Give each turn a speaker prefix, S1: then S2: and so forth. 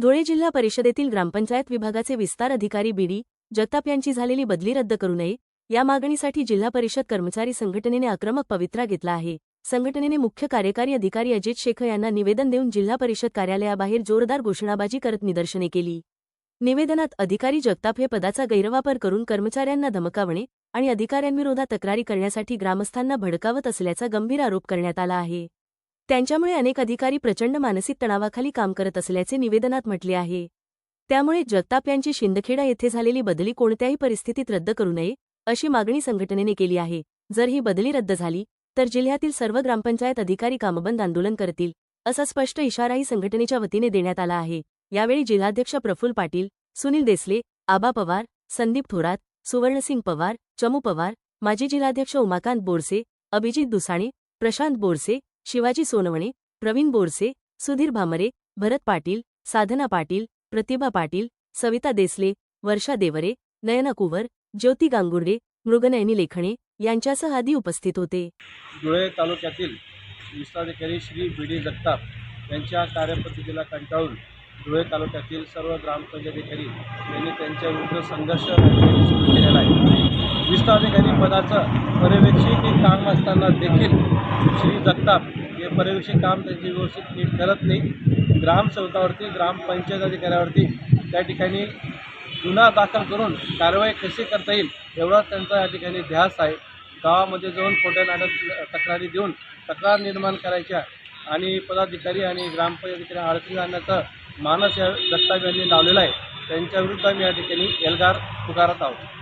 S1: धुळे जिल्हा परिषदेतील ग्रामपंचायत विभागाचे विस्तार अधिकारी बीडी जगताप यांची झालेली बदली रद्द करू नये या मागणीसाठी जिल्हा परिषद कर्मचारी संघटनेने आक्रमक पवित्रा घेतला आहे. संघटनेने मुख्य कार्यकारी अधिकारी अजित शेख यांना निवेदन देऊन जिल्हा परिषद कार्यालयाबाहेर जोरदार घोषणाबाजी करत निदर्शने केली. निवेदनात अधिकारी जगताप हे पदाचा गैरवापर करून कर्मचाऱ्यांना धमकावणे आणि अधिकाऱ्यांविरोधात तक्रारी करण्यासाठी ग्रामस्थांना भडकावत असल्याचा गंभीर आरोप करण्यात आला आहे. त्यांच्यामुळे अनेक अधिकारी प्रचंड मानसिक तणावाखाली काम करत असल्याचे निवेदनात म्हटले आहे. त्यामुळे जगताप यांची शिंदखेडा येथे झालेली बदली कोणत्याही परिस्थितीत रद्द करू नये अशी मागणी संघटनेने केली आहे. जर ही बदली रद्द झाली तर जिल्ह्यातील सर्व ग्रामपंचायत अधिकारी कामबंद आंदोलन करतील असा स्पष्ट इशाराही संघटनेच्या वतीने देण्यात आला आहे. यावेळी जिल्हाध्यक्ष प्रफुल्ल पाटील सुनील देसले आबा पवार संदीप थोरात सुवर्णसिंग पवार चमू पवार माजी जिल्हाध्यक्ष उमाकांत बोरसे अभिजित दुसाणे प्रशांत बोरसे शिवाजी सोनवणे प्रवीण बोरसे सुधीर भामरे भरत पाटील साधना पाटील प्रतिभा पाटील सविता देसले वर्षा देवरे नयना कुवर ज्योती गांगुर्डे मृगनयनी लेखणे यांच्यासह आदी उपस्थित होते.
S2: धुळे तालुक्यातील विस्ताधिकारी श्री बी डी जगताप यांच्या कार्यपद्धतीला कंटाळून धुळे तालुक्यातील सर्व ग्रामपंचायतीकारी यांनी त्यांच्या विरुद्ध संघर्ष सुरू केलेला आहे. विस्ताराधिकारी पदाचं पर्यवेक्षी काम असताना देखील श्री जगताप हे पर्यवेक्षी काम त्यांची व्यवस्थित नीट करत नाही. ग्रामसेवकावरती ग्रामपंचायत अधिकाऱ्यावरती त्या ठिकाणी गुन्हा दाखल करून कारवाई कशी करता येईल एवढा त्यांचा या ठिकाणी ध्यास आहे. गावामध्ये जाऊन खोट्या नाटक तक्रारी देऊन तक्रार निर्माण करायच्या आणि पदाधिकारी आणि ग्रामपंचायत अधिकारी अडचणी आणण्याचा मानस या जगताप यांनी लावलेला आहे. त्यांच्याविरुद्ध आम्ही या ठिकाणी एल्गार पुकारत आहोत.